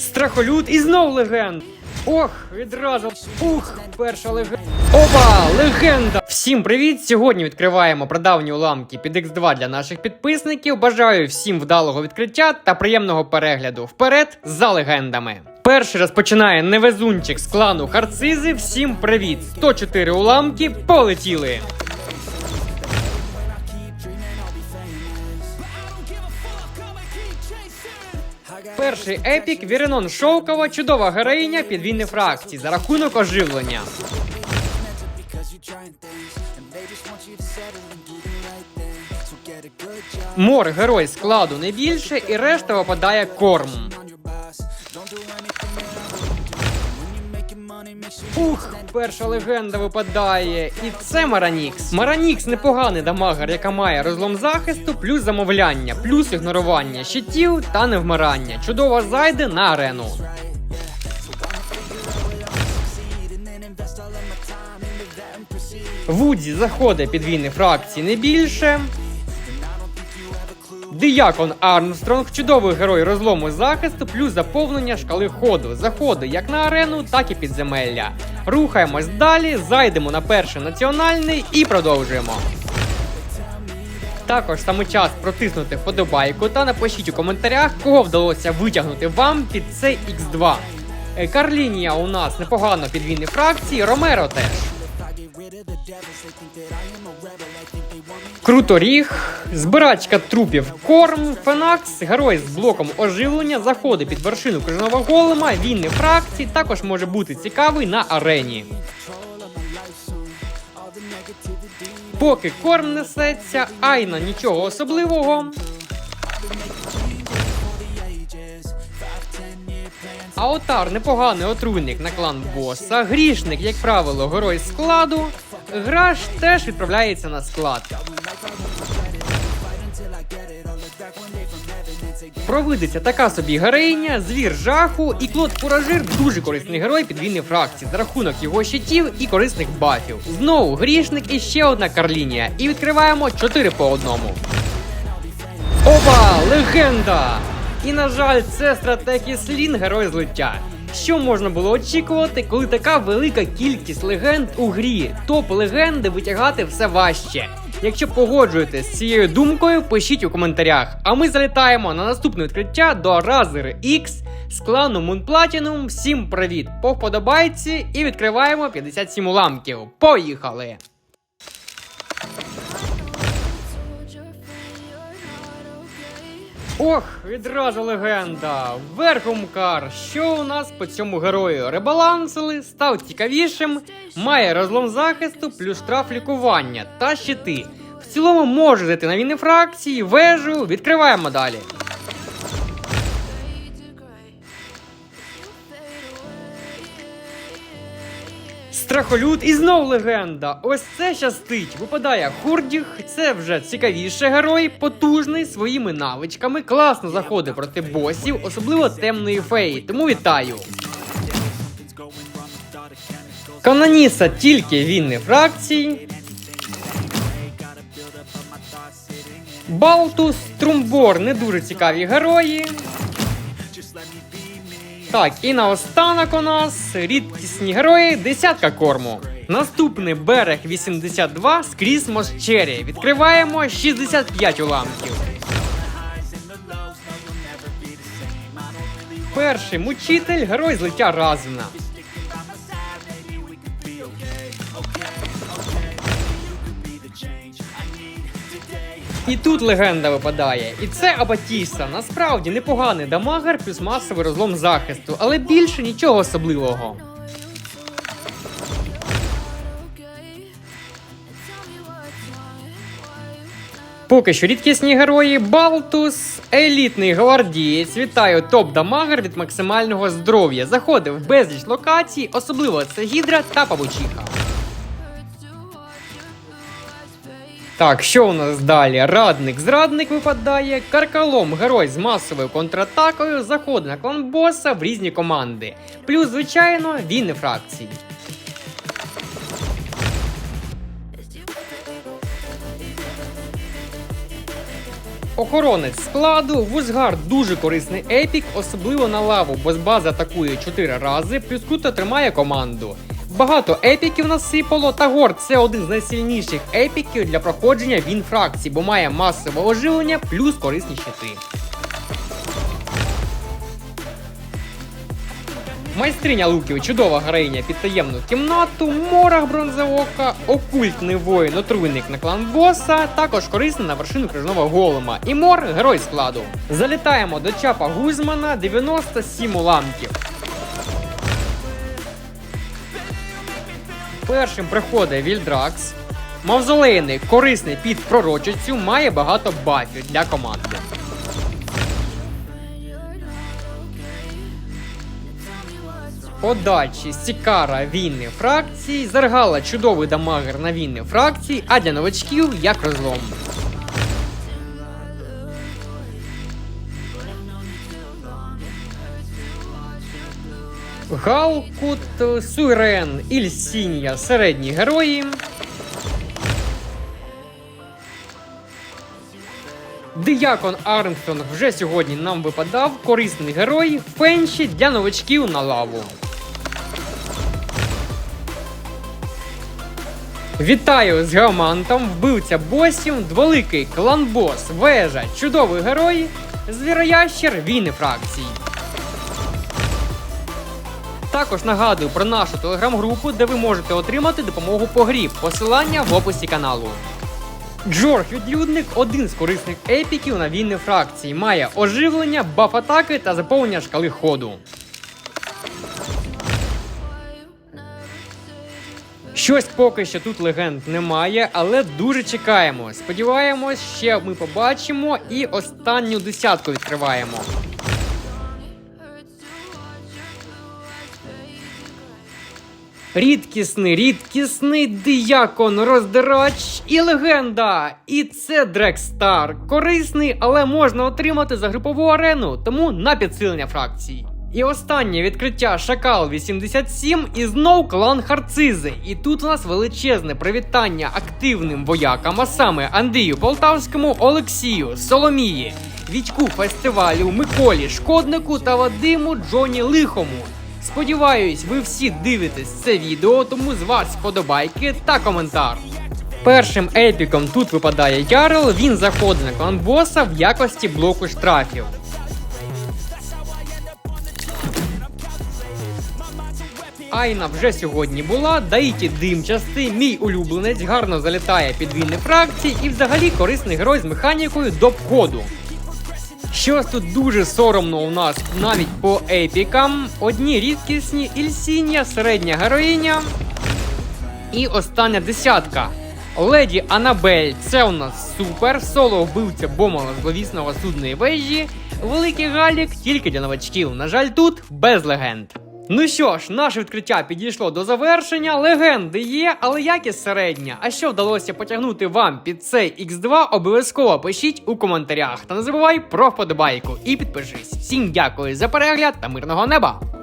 Страхолюд і знов легенд. Ох, відразу. Ух, перша легенда. Опа! Легенда! Всім привіт! Сьогодні відкриваємо прадавні уламки під X2 для наших підписників. Бажаю всім вдалого відкриття та приємного перегляду. Вперед за легендами. Перший розпочинає невезунчик з клану Харцизи. Всім привіт! 104 уламки полетіли. Перший епік Віренон Шовкова, чудова героїня підвійни фракції за рахунок оживлення. Мор герой складу не більше, і решта випадає корм. Ух, перша легенда випадає. І це Маранікс. Маранікс непоганий дамагер, яка має розлом захисту, плюс замовляння, плюс ігнорування щитів та невмирання. Чудово зайде на арену. Вудзі заходить під війни фракції не більше. Діякон Армстронг, чудовий герой розлому захисту, плюс заповнення шкали ходу. Заходи як на арену, так і підземелля. Рухаємось далі, зайдемо на перший національний і продовжуємо. Також саме час протиснути вподобайку та напишіть у коментарях, кого вдалося витягнути вам під цей X2. Е, Карлінія у нас непогано під війни фракції, Ромеро теж. Круторіг, збирачка трупів Корм, Фенакс, герой з блоком оживлення, заходить під вершину крижаного голема, він не фракції, також може бути цікавий на арені. Поки корм несеться, Айна нічого особливого. Аотар непоганий отруйник на клан боса. Грішник, як правило, герой складу. Граш теж відправляється на склад. Провидиться така собі героїня, звір жаху і Клод Фуражир дуже корисний герой підвійної фракції за рахунок його щитів і корисних бафів. Знову грішник і ще одна карлінія. І відкриваємо 4 по одному. Опа! Легенда! І на жаль, це стратегія Слін герой злиття. Що можна було очікувати, коли така велика кількість легенд у грі? Топ легенди витягати все важче. Якщо погоджуєтесь з цією думкою, пишіть у коментарях. А ми залітаємо на наступне відкриття до Razer X з клану Moon Platinum. Всім привіт! По вподобайці і відкриваємо 57 уламків. Поїхали! Ох, відразу легенда. Верхумкар. Що у нас по цьому герою? Ребалансили, став цікавішим, має розлом захисту, плюс штраф лікування та щити. В цілому може зайти на війни фракції, вежу. Відкриваємо далі. Страхолюд і знов легенда. Ось це щастить. Випадає Хурдіх. Це вже цікавіший герой, потужний своїми навичками. Класно заходить проти босів, особливо темної феї. Тому вітаю. Каноніса тільки вінни фракції. Балтус, Трумбор не дуже цікаві герої. Так, і наостанок у нас рідкісні герої, десятка корму. Наступний берег 82 з Крісмос Черрі. Відкриваємо 65 уламків. Перший мучитель, герой злиття Разуна. І тут легенда випадає. І це Абатіса. Насправді непоганий дамагер плюс масовий розлом захисту, але більше нічого особливого. Поки що рідкісні герої Балтус, елітний гвардієць. Вітаю топ-дамагер від максимального здоров'я. Заходив безліч локацій, особливо це гідра та павучиха. Так, що у нас далі? Радник зрадник випадає. Каркалом герой з масовою контратакою заходить на клан боса в різні команди. Плюс, звичайно, війни фракції. Охоронець складу Вузгар дуже корисний епік, особливо на лаву, бо з бази атакує 4 рази, плюс круто тримає команду. Багато епіків насипало, та Горд це один з найсильніших епіків для проходження він фракції, бо має масове оживлення плюс корисні щити. Майстриня луків, чудова героїня під таємну кімнату, морах бронзовока, окультний воїн, отруйник на клан боса, також корисна на вершину крижного голема. І мор герой складу. Залітаємо до чапа Гузмана 97 уламків. Першим приходить Вільдракс. Мавзолейний корисний під пророчицю, має багато бафів для команди. Подачі Сікара війни фракції, Заргала чудовий дамагер на війни фракції, а для новачків як розлом. Галкут, Суйрен, Ільсінія середні герої. Діякон Армстронг вже сьогодні нам випадав корисний герой фенші для новачків на лаву. Вітаю з геомантом, вбивця босів, дволикий клан-бос, вежа, чудовий герой, звіроящер війни фракцій. Також нагадую про нашу телеграм-групу, де ви можете отримати допомогу по грі. Посилання в описі каналу. Джорг відлюдник один з корисних епіків на війни фракції. Має оживлення, баф атаки та заповнення шкали ходу. Щось поки що тут легенд немає, але дуже чекаємо. Сподіваємось, ще ми побачимо і останню десятку відкриваємо. Рідкісний, рідкісний діякон, роздирач і легенда. І це Дрекстар. Корисний, але можна отримати за групову арену, тому на підсилення фракції. І останнє відкриття Шакал 87 і знов клан Харцизи. І тут у нас величезне привітання активним воякам, а саме Андрію Полтавському, Олексію, Соломії, Вітьку фестивалю, Миколі, Шкоднику та Вадиму Джоні Лихому. Сподіваюсь, ви всі дивитесь це відео, тому з вас вподобайки та коментар. Першим епіком тут випадає Ярл, він заходить на клан боса в якості блоку штрафів. Айна вже сьогодні була, Даїті димчастий, мій улюбленець гарно залітає під вільні фракції і взагалі корисний герой з механікою до входу. Щось тут дуже соромно у нас навіть по епікам. Одні рідкісні ільсіння, середня героїня. І остання десятка. Леді Анабель, це у нас супер. Соло вбивця бомала зловісного судної вежі. Великий галік тільки для новачків. На жаль, тут без легенд. Ну що ж, наше відкриття підійшло до завершення. Легенди є, але якість середня. А що вдалося потягнути вам під цей X2, обов'язково пишіть у коментарях. Та не забувай про вподобайку і підпишись. Всім дякую за перегляд та мирного неба!